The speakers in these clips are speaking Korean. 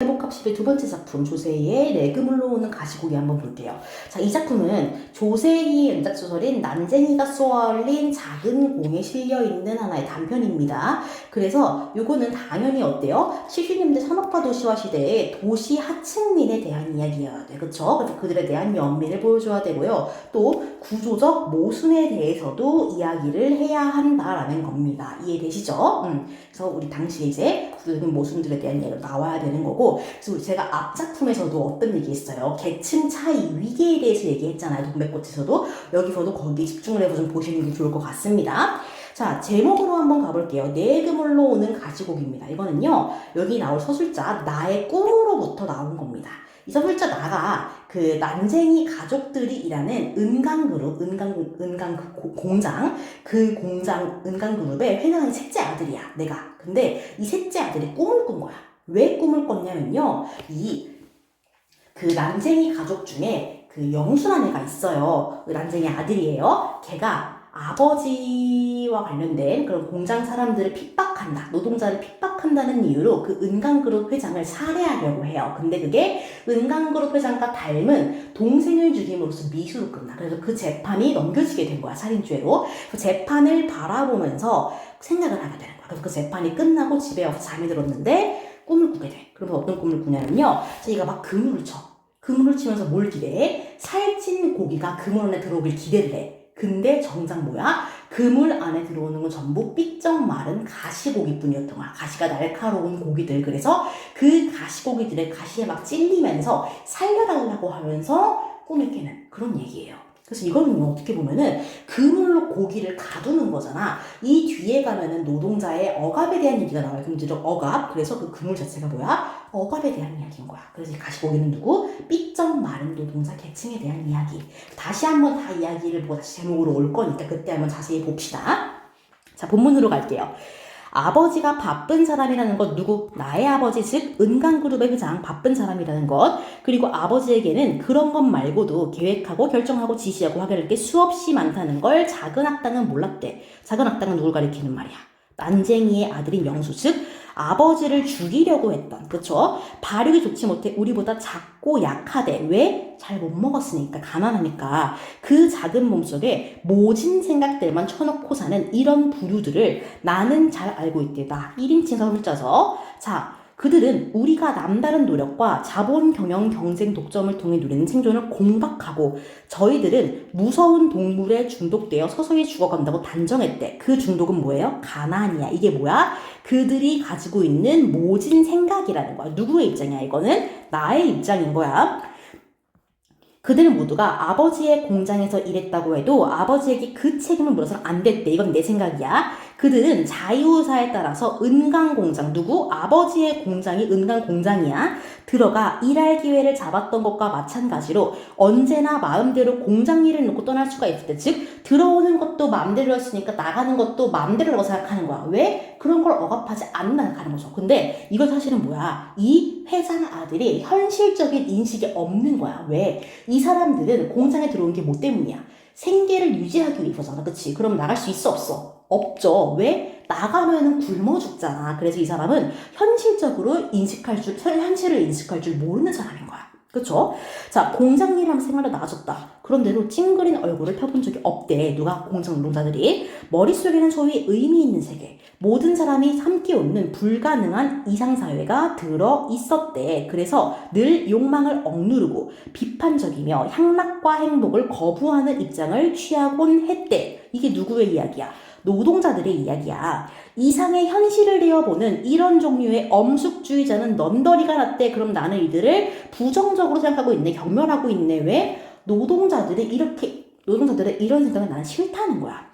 해복합집의 두 번째 작품 조세희의 레그물로 오는 가시고기 한번 볼게요. 자, 이 작품은 조세희의 연작 소설인 난쟁이가 쏘아올린 작은 공에 실려 있는 하나의 단편입니다. 그래서 요거는 당연히 어때요? 70년대 산업화 도시화 시대에 도시 하층민에 대한 이야기여야 돼. 그쵸? 그래서 그들에 대한 연민을 보여줘야 되고요. 또 구조적 모순에 대해서도 이야기를 해야 한다라는 겁니다. 이해되시죠? 음. 그래서 우리 당시에 이제 구조적인 모순들에 대한 이야기가 나와야 되는 거고 그래서 제가 앞 작품에서도 어떤 얘기 했어요. 계층 차이 위계에 대해서 얘기했잖아요. 동백꽃에서도 여기서도 거기에 집중을 해서 좀 보시는 게 좋을 것 같습니다. 자, 제목으로 한번 가볼게요. 내 그물로 오는 가시곡입니다. 이거는요, 여기 나올 서술자, 나의 꿈으로부터 나온 겁니다. 이 서술자 나가 그 난쟁이 가족들이 일하는 은강그룹, 은강, 은강 그 고- 공장, 그 공장 은강그룹의 회장의 셋째 아들이야, 내가. 근데 이 셋째 아들이 꿈을 꾼 거야. 왜 꿈을 꿨냐면요, 이 그 난쟁이 가족 중에 그 영순한 애가 있어요. 그 난쟁이 아들이에요. 걔가 아버지와 관련된 그런 공장 사람들을 핍박한다. 노동자를 핍박한다는 이유로 그 은강그룹 회장을 살해하려고 해요. 근데 그게 은강그룹 회장과 닮은 동생을 죽임으로써 미수로 끝나. 그래서 그 재판이 넘겨지게 된 거야. 살인죄로. 그 재판을 바라보면서 생각을 하게 되는 거야. 그래서 그 재판이 끝나고 집에 와서 잠이 들었는데 꿈을 꾸게 돼. 그러면 어떤 꿈을 꾸냐면요. 자기가 막 그물을 쳐. 그물을 치면서 뭘 기대해? 살찐 고기가 그물 안에 들어오길 기대를 해. 근데 정작 뭐야? 그물 안에 들어오는 건 전부 삐쩍 마른 가시고기뿐이었던 거야. 가시가 날카로운 고기들. 그래서 그 가시고기들의 가시에 막 찔리면서 살려달라고 하면서 꿈을 깨는 그런 얘기예요. 그래서 이거는 어떻게 보면은 그물로 고기를 가두는 거잖아. 이 뒤에 가면은 노동자의 억압에 대한 얘기가 나와요. 금지적 억압. 그래서 그 그물 자체가 뭐야? 억압에 대한 이야기인 거야. 그래서 이 가시고기는 누구? 삐쩍 마른 노동자 계층에 대한 이야기. 다시 한번 다 이야기를 보고 다시 제목으로 올 거니까 그때 한번 자세히 봅시다. 자, 본문으로 갈게요. 아버지가 바쁜 사람이라는 것 누구? 나의 아버지 즉 은강그룹의 회장 바쁜 사람이라는 것 그리고 아버지에게는 그런 것 말고도 계획하고 결정하고 지시하고 하게 될게 수없이 많다는 걸 작은 악당은 몰랐대. 작은 악당은 누굴 가리키는 말이야? 난쟁이의 아들인 영수 즉 아버지를 죽이려고 했던 그쵸? 발육이 좋지 못해 우리보다 작고 약하대 왜? 잘 못 먹었으니까 가난하니까 그 작은 몸속에 모진 생각들만 쳐놓고 사는 이런 부류들을 나는 잘 알고 있대 나 1인칭 서술자서 자 그들은 우리가 남다른 노력과 자본 경영 경쟁 독점을 통해 누리는 생존을 공박하고 저희들은 무서운 동물에 중독되어 서서히 죽어간다고 단정했대. 그 중독은 뭐예요? 가난이야. 이게 뭐야? 그들이 가지고 있는 모진 생각이라는 거야. 누구의 입장이야? 이거는 나의 입장인 거야. 그들 모두가 아버지의 공장에서 일했다고 해도 아버지에게 그 책임을 물어서는 안 됐대. 이건 내 생각이야. 그들은 자유사에 따라서 은강 공장, 누구? 아버지의 공장이 은강 공장이야. 들어가 일할 기회를 잡았던 것과 마찬가지로 언제나 마음대로 공장 일을 놓고 떠날 수가 있을 때, 즉, 들어오는 것도 마음대로였으니까 나가는 것도 마음대로라고 생각하는 거야. 왜? 그런 걸 억압하지 않는다 생각하는 거죠. 근데 이건 사실은 뭐야? 이 회장 아들이 현실적인 인식이 없는 거야. 왜? 이 사람들은 공장에 들어온 게 뭐 때문이야? 생계를 유지하기 위해서잖아. 그치? 그럼 나갈 수 있어? 없어? 없죠. 왜? 나가면은 굶어 죽잖아. 그래서 이 사람은 현실적으로 인식할 줄, 현실을 인식할 줄 모르는 사람인 거야. 그쵸? 자, 공장 일하면 생활이 나아졌다. 그런데도 찡그린 얼굴을 펴본 적이 없대. 누가 공장 노동자들이. 머릿속에는 소위 의미 있는 세계. 모든 사람이 함께 웃는 불가능한 이상사회가 들어 있었대. 그래서 늘 욕망을 억누르고 비판적이며 향락과 행복을 거부하는 입장을 취하곤 했대. 이게 누구의 이야기야? 노동자들의 이야기야. 이상의 현실을 내어보는 이런 종류의 엄숙주의자는 넌더리가 났대. 그럼 나는 이들을 부정적으로 생각하고 있네. 경멸하고 있네. 왜? 노동자들이 이렇게, 노동자들의 이런 생각은 나는 싫다는 거야.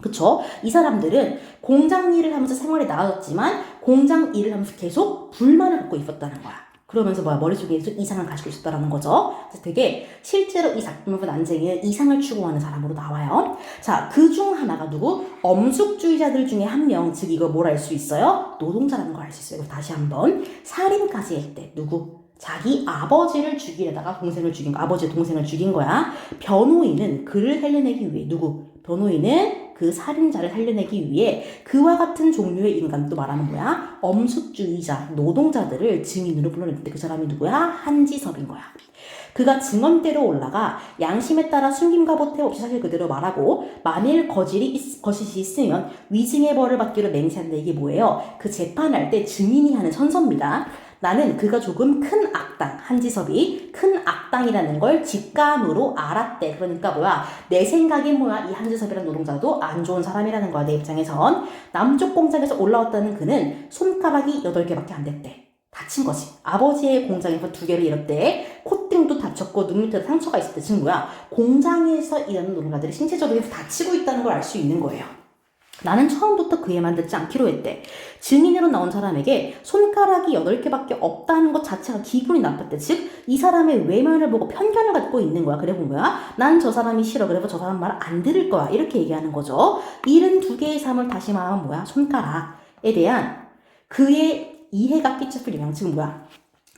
그쵸? 이 사람들은 공장 일을 하면서 생활이 나아졌지만 공장 일을 하면서 계속 불만을 갖고 있었다는 거야. 그러면서 뭐야 머릿속에 이상을 가지고 있었다라는 거죠. 그래서 되게 실제로 이 작품에서 난쟁이는 이상을 추구하는 사람으로 나와요. 자, 그 중 하나가 누구? 엄숙주의자들 중에 한 명, 즉 이거 뭘 알 수 있어요? 노동자라는 걸 알 수 있어요. 다시 한번 살인까지 했대. 누구? 자기 아버지를 죽이려다가 동생을 죽인 거, 아버지 동생을 죽인 거야. 변호인은 그를 헬려내기 위해 누구? 변호인은 그 살인자를 살려내기 위해 그와 같은 종류의 인간도 말하는 뭐야? 엄숙주의자, 노동자들을 증인으로 불러냈는데 그 사람이 누구야? 한지섭인 거야. 그가 증언대로 올라가 양심에 따라 숨김과 보태 없이 사실 그대로 말하고 만일 거짓이, 있, 거짓이 있으면 위증의 벌을 받기로 맹세한다 이게 뭐예요? 그 재판할 때 증인이 하는 선서입니다. 나는 그가 조금 큰 악당 한지섭이 큰 악당이라는 걸 직감으로 알았대. 그러니까 뭐야 내 생각엔 뭐야 이 한지섭이라는 노동자도 안 좋은 사람이라는 거야 내 입장에선 남쪽 공장에서 올라왔다는 그는 손가락이 8개밖에 안 됐대. 다친 거지. 아버지의 공장에서 두 개를 잃었대. 콧등도 다쳤고 눈 밑에 상처가 때즉 뭐야 공장에서 일하는 노동자들이 신체적으로 다치고 있다는 걸 알 수 있는 거예요. 나는 처음부터 그 얘만 듣지 않기로 했대. 증인으로 나온 사람에게 손가락이 8개밖에 없다는 것 자체가 기분이 나빴대. 즉, 이 사람의 외면을 보고 편견을 갖고 있는 거야. 그래 본 거야. 난 저 사람이 싫어. 그래서 저 사람 말을 안 들을 거야. 이렇게 얘기하는 거죠. 일은 두 개의 삶을 다시 말하면 뭐야? 손가락에 대한 그의 이해가 끼쳤을 영향. 즉, 뭐야?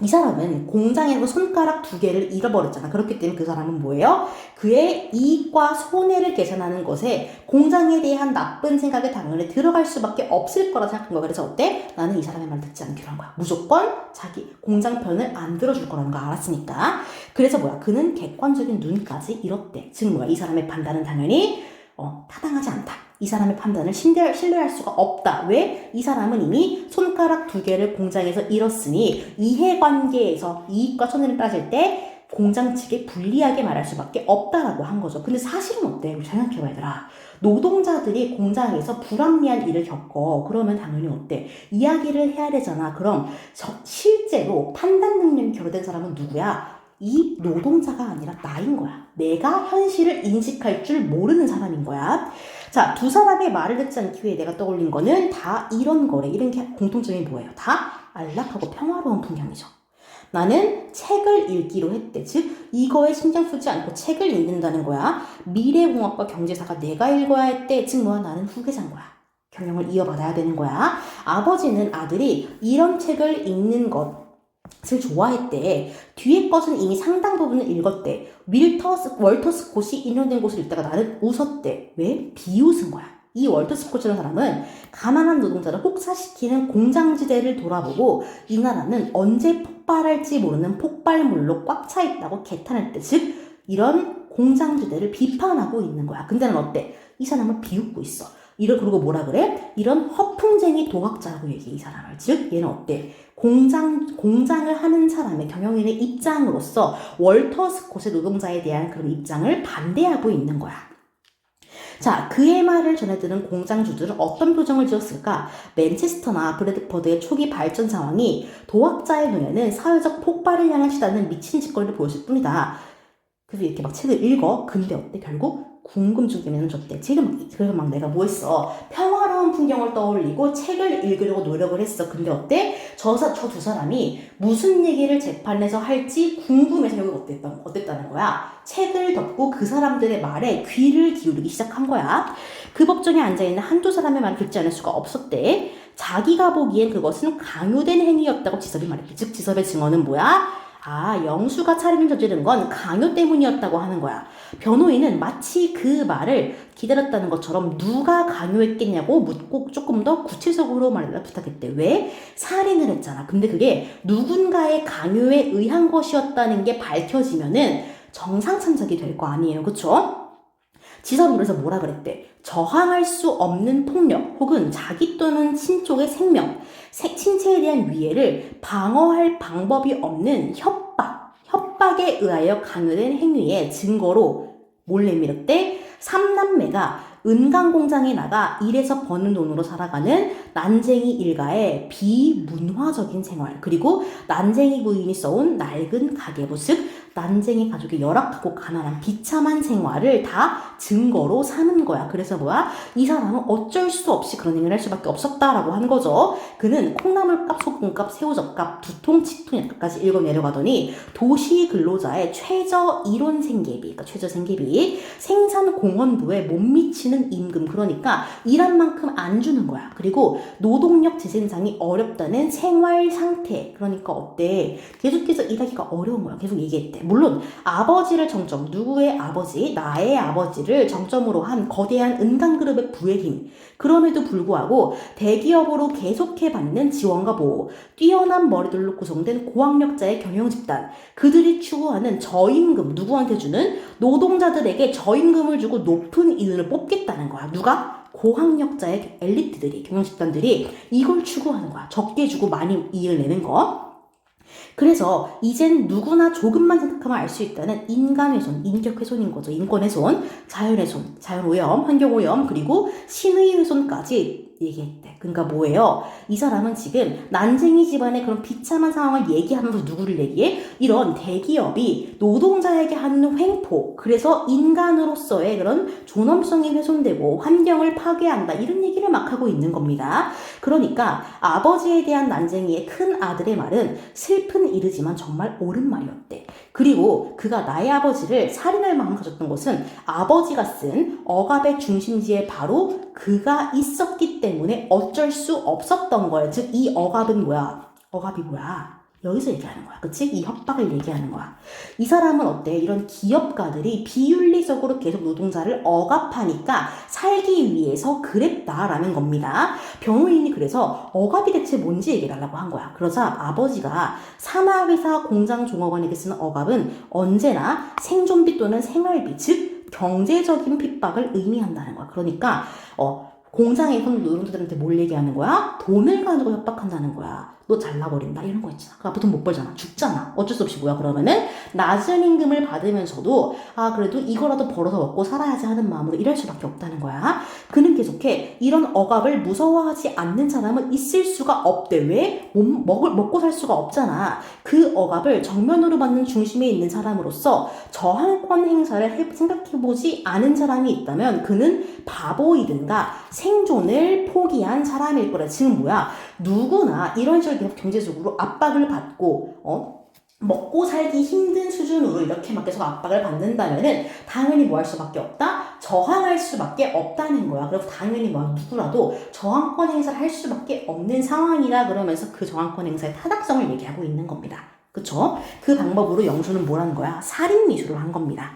이 사람은 공장에서 손가락 두 개를 잃어버렸잖아. 그렇기 때문에 그 사람은 뭐예요? 그의 이익과 손해를 계산하는 것에 공장에 대한 나쁜 생각이 당연히 들어갈 수밖에 없을 거라 생각한 거야. 그래서 어때? 나는 이 사람의 말 듣지 않기로 한 거야. 무조건 자기 공장 편을 안 들어줄 거라는 거 알았으니까. 그래서 뭐야? 그는 객관적인 눈까지 잃었대. 즉 뭐야? 이 사람의 판단은 당연히 어, 타당하지 않다. 이 사람의 판단을 신뢰, 신뢰할 수가 없다. 왜? 이 사람은 이미 손가락 두 개를 공장에서 잃었으니 이해관계에서 이익과 손해를 따질 때 공장 측에 불리하게 말할 수밖에 없다라고 한 거죠. 근데 사실은 어때? 우리 생각해봐 얘들아. 노동자들이 공장에서 불합리한 일을 겪어. 그러면 당연히 어때? 이야기를 해야 되잖아. 그럼 저, 실제로 판단 능력이 결여된 사람은 누구야? 이 노동자가 아니라 나인 거야. 내가 현실을 인식할 줄 모르는 사람인 거야. 자, 두 사람의 말을 듣지 않기 위해 내가 떠올린 거는 다 이런 거래. 이런 게 공통점이 뭐예요? 다 안락하고 평화로운 풍경이죠. 나는 책을 읽기로 했대. 즉, 이거에 신경 쓰지 않고 책을 읽는다는 거야. 미래공학과 경제사가 내가 읽어야 했대. 즉, 뭐야? 나는 후계자인 거야. 경영을 이어받아야 되는 거야. 아버지는 아들이 이런 책을 읽는 것, 을 좋아했대. 뒤에 것은 이미 상당 부분을 읽었대. 윌터스, 월터 스콧이 인용된 곳을 읽다가 나는 웃었대. 왜? 비웃은 거야. 이 월터 스콧이라는 사람은 가난한 노동자를 혹사시키는 공장지대를 돌아보고 이 나라는 언제 폭발할지 모르는 폭발물로 꽉 차 있다고 개탄할 때, 즉, 이런 공장지대를 비판하고 있는 거야. 근데 는 어때? 이 사람을 비웃고 있어. 이를 그러고 뭐라 그래? 이런 허풍쟁이 도학자라고 얘기해 이 사람을. 즉 얘는 어때? 공장 공장을 하는 사람의 경영인의 입장으로서 월터 스콧의 노동자에 대한 그런 입장을 반대하고 있는 거야. 자, 그의 말을 전해 들은 공장주들은 어떤 표정을 지었을까? 맨체스터나 브래드퍼드의 초기 발전 상황이 도학자의 눈에는 사회적 폭발을 향한 시다는 미친 짓거리를 보였을 뿐이다. 그래서 이렇게 막 책을 읽어. 근데 어때? 결국 궁금증 때문에 줬대. 지금 그래서 막 내가 뭐 했어? 평화로운 풍경을 떠올리고 책을 읽으려고 노력을 했어. 근데 어때? 저저 두 사람이 무슨 얘기를 재판에서 할지 궁금해서 여기 어땠다, 어땠다는 거야. 책을 덮고 그 사람들의 말에 귀를 기울이기 시작한 거야. 그 법정에 앉아 있는 한두 사람의 말을 듣지 않을 수가 없었대. 자기가 보기엔 그것은 강요된 행위였다고 지섭이 말했대. 즉 지섭의 증언은 뭐야? 아, 영수가 살인을 저지른 건 강요 때문이었다고 하는 거야. 변호인은 마치 그 말을 기다렸다는 것처럼 누가 강요했겠냐고 묻고 조금 더 구체적으로 말해달라 부탁했대. 왜? 살인을 했잖아. 근데 그게 누군가의 강요에 의한 것이었다는 게 밝혀지면은 정상 참작이 될 거 아니에요. 그쵸? 그래서 뭐라 그랬대? 저항할 수 없는 폭력 혹은 자기 또는 친족의 생명, 신체에 대한 위해를 방어할 방법이 없는 협박, 협박에 의하여 강요된 행위의 증거로 몰래 밀었대. 삼남매가 은강 공장에 나가 일해서 버는 돈으로 살아가는 난쟁이 일가의 비문화적인 생활 그리고 난쟁이 부인이 써온 낡은 가계부 즉 난쟁이 가족의 열악하고 가난한 비참한 생활을 다 증거로 삼은 거야. 그래서 뭐야? 이 사람은 어쩔 수 없이 그런 행위를 할 수밖에 없었다라고 한 거죠. 그는 콩나물값, 소금값, 새우젓값, 두통, 치통약까지 읽어 내려가더니 도시 근로자의 최저 이론 생계비, 그러니까 최저 생계비, 생산 공원부에 못 미치는 임금, 그러니까 일한 만큼 안 주는 거야. 그리고 노동력 재생산이 어렵다는 생활 상태, 그러니까 어때? 계속해서 일하기가 어려운 거야. 계속 얘기했대. 물론 아버지를 정정 누구의 아버지 나의 아버지 를 아버지를 정점으로 한 거대한 은간그룹의 부의 힘. 그럼에도 불구하고 대기업으로 계속해 받는 지원과 보호, 뛰어난 머리들로 구성된 고학력자의 경영 집단, 그들이 추구하는 저임금, 누구한테 주는 노동자들에게 저임금을 주고 높은 이윤을 뽑겠다는 거야. 누가? 고학력자의 엘리트들이, 경영 집단들이 이걸 추구하는 거야. 적게 주고 많이 이익을 내는 거. 그래서 이젠 누구나 조금만 생각하면 알 수 있다는 인간훼손, 인격훼손인 거죠. 인권훼손, 자연훼손, 자연오염, 환경오염, 그리고 신의훼손까지 얘기했대. 그러니까 뭐예요? 이 사람은 지금 난쟁이 집안의 그런 비참한 상황을 얘기하면서 누구를 얘기해? 이런 대기업이 노동자에게 하는 횡포, 그래서 인간으로서의 그런 존엄성이 훼손되고 환경을 파괴한다. 이런 얘기를 막 하고 있는 겁니다. 그러니까 아버지에 대한 난쟁이의 큰 아들의 말은 슬픈 일이지만 정말 옳은 말이었대. 그리고 그가 나의 아버지를 살인할 마음 가졌던 것은 아버지가 쓴 억압의 중심지에 바로 그가 있었기 때문에 어쩔 수 없었던 거예요. 즉, 이 억압은 뭐야? 억압이 뭐야? 여기서 얘기하는 거야. 그치? 이 협박을 얘기하는 거야. 이 사람은 어때? 이런 기업가들이 비윤리적으로 계속 노동자를 억압하니까 살기 위해서 그랬다라는 겁니다. 변호인이 그래서 억압이 대체 뭔지 얘기해달라고 한 거야. 그러자 아버지가 산하회사 공장 종업원에게 쓰는 억압은 언제나 생존비 또는 생활비, 즉 경제적인 핍박을 의미한다는 거야. 그러니까 어 공장에서 노동자들한테 뭘 얘기하는 거야? 돈을 가지고 협박한다는 거야. 너 잘라버린다 이런 거 있잖아. 그 앞으로 돈못 벌잖아. 죽잖아. 어쩔 수 없이 뭐야 그러면은 낮은 임금을 받으면서도 아 그래도 이거라도 벌어서 먹고 살아야지 하는 마음으로 일할 수밖에 없다는 거야. 그는 계속해 이런 억압을 무서워하지 않는 사람은 있을 수가 없대. 왜? 못, 먹을 먹고 살 수가 없잖아. 그 억압을 정면으로 받는 중심에 있는 사람으로서 저항권 행사를 해- 생각해보지 않은 사람이 있다면 그는 바보이든가 생존을 포기한 사람일 거라. 지금 뭐야? 누구나 이런 식으로 계속 경제적으로 압박을 받고 어? 먹고 살기 힘든 수준으로 이렇게 막 계속 압박을 받는다면은 당연히 뭐 할 수밖에 없다? 저항할 수밖에 없다는 거야. 그리고 당연히 뭐 누구라도 저항권 행사를 할 수밖에 없는 상황이다 그러면서 그 저항권 행사의 타당성을 얘기하고 있는 겁니다. 그쵸? 그 방법으로 영수는 뭘한 거야? 살인 미수를 한 겁니다.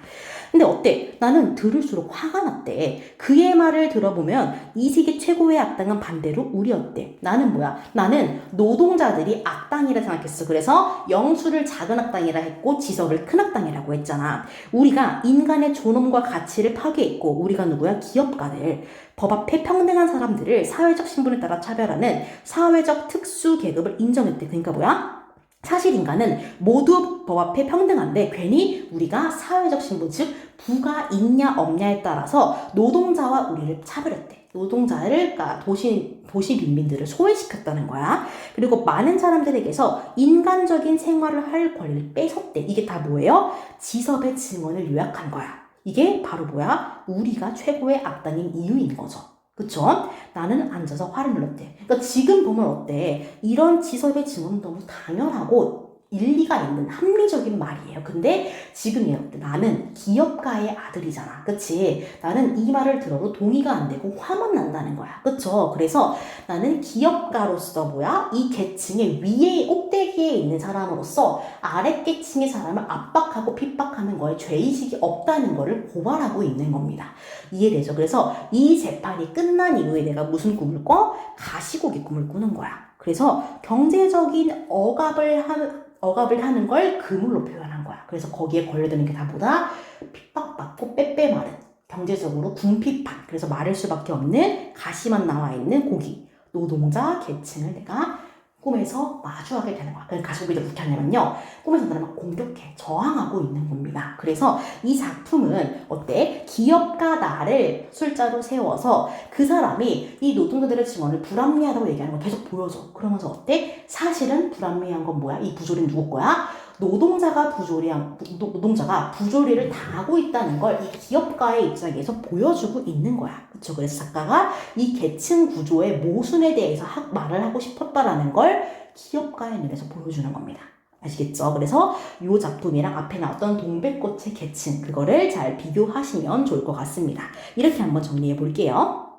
근데 어때? 나는 들을수록 화가 났대. 그의 말을 들어보면 이 세계 최고의 악당은 반대로 우리였대. 나는 뭐야? 나는 노동자들이 악당이라 생각했어. 그래서 영수를 작은 악당이라 했고 지석을 큰 악당이라고 했잖아. 우리가 인간의 존엄과 가치를 파괴했고 우리가 누구야? 기업가들. 법 앞에 평등한 사람들을 사회적 신분에 따라 차별하는 사회적 특수 계급을 인정했대. 그러니까 뭐야? 사실 인간은 모두 법 앞에 평등한데 괜히 우리가 사회적 신분 즉 부가 있냐 없냐에 따라서 노동자와 우리를 차별했대. 노동자를 그러니까 도시 도시 빈민들을 소외시켰다는 거야. 그리고 많은 사람들에게서 인간적인 생활을 할 권리를 뺏었대. 이게 다 뭐예요? 지섭의 증언을 요약한 거야. 이게 바로 뭐야? 우리가 최고의 악당인 이유인 거죠. 그쵸? 나는 앉아서 화를 눌렀대. 그러니까 지금 보면 어때? 이런 지섭의 증언은 너무 당연하고 일리가 있는 합리적인 말이에요. 근데 지금 얘? 나는 기업가의 아들이잖아. 그치? 나는 이 말을 들어도 동의가 안 되고 화만 난다는 거야. 그쵸? 그래서 나는 기업가로서 뭐야? 이 계층의 위에 꼭대기에 있는 사람으로서 아래 계층의 사람을 압박하고 핍박하는 거에 죄의식이 없다는 거를 고발하고 있는 겁니다. 이해되죠? 그래서 이 재판이 끝난 이후에 내가 무슨 꿈을 꿔? 가시고기 꿈을 꾸는 거야. 그래서 경제적인 억압을 하는 억압을 하는 걸 그물로 표현한 거야. 그래서 거기에 걸려드는 게다 뭐다? 핍박받고 빼빼 마른 경제적으로 궁핍한 그래서 마를 수밖에 없는 가시만 나와 있는 고기 노동자 계층을 내가 꿈에서 마주하게 되는 거야. 그래서 가시고기를 어떻게 하냐면요. 꿈에서 나를 막 공격해 저항하고 있는 겁니다. 그래서 이 작품은 어때? 기업가 나를 술자로 세워서 그 사람이 이 노동자들의 증언을 불합리하다고 얘기하는 걸 계속 보여줘. 그러면서 어때? 사실은 불합리한 건 뭐야? 이 부조리는 누구 거야? 노동자가 부조리한 노- 노동자가 부조리를 당하고 있다는 걸 이 기업가의 입장에서 보여주고 있는 거야. 그렇죠? 그래서 작가가 이 계층 구조의 모순에 대해서 하- 말을 하고 싶었다라는 걸 기업가의 눈에서 보여주는 겁니다. 아시겠죠? 그래서 이 작품이랑 앞에 나왔던 동백꽃의 계층 그거를 잘 비교하시면 좋을 것 같습니다. 이렇게 한번 정리해 볼게요.